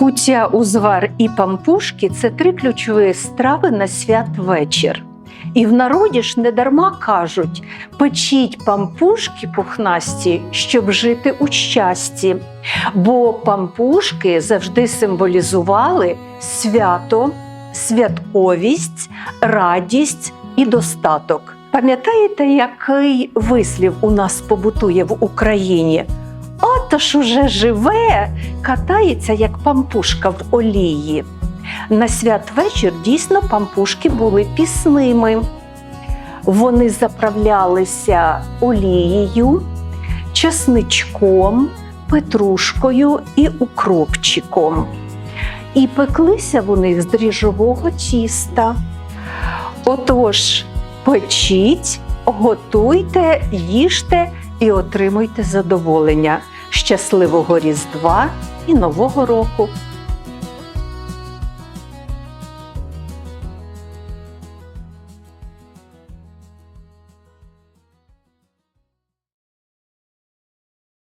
Куця, узвар і пампушки це три ключові страви на святвечір. І в народі ж недарма кажуть: печіть пампушки пухнасті, щоб жити у щасті. Бо пампушки завжди символізували свято, святковість, радість і достаток. Пам'ятаєте, який вислів у нас побутує в Україні? Ото ж уже живе, катається, як пампушка в олії. На святвечір дійсно пампушки були пісними. Вони заправлялися олією, чесничком, петрушкою і укропчиком. І пеклися вони з дріжджового тіста. Отож, печіть, готуйте, їжте і отримуйте задоволення. Щасливого Різдва і Нового року!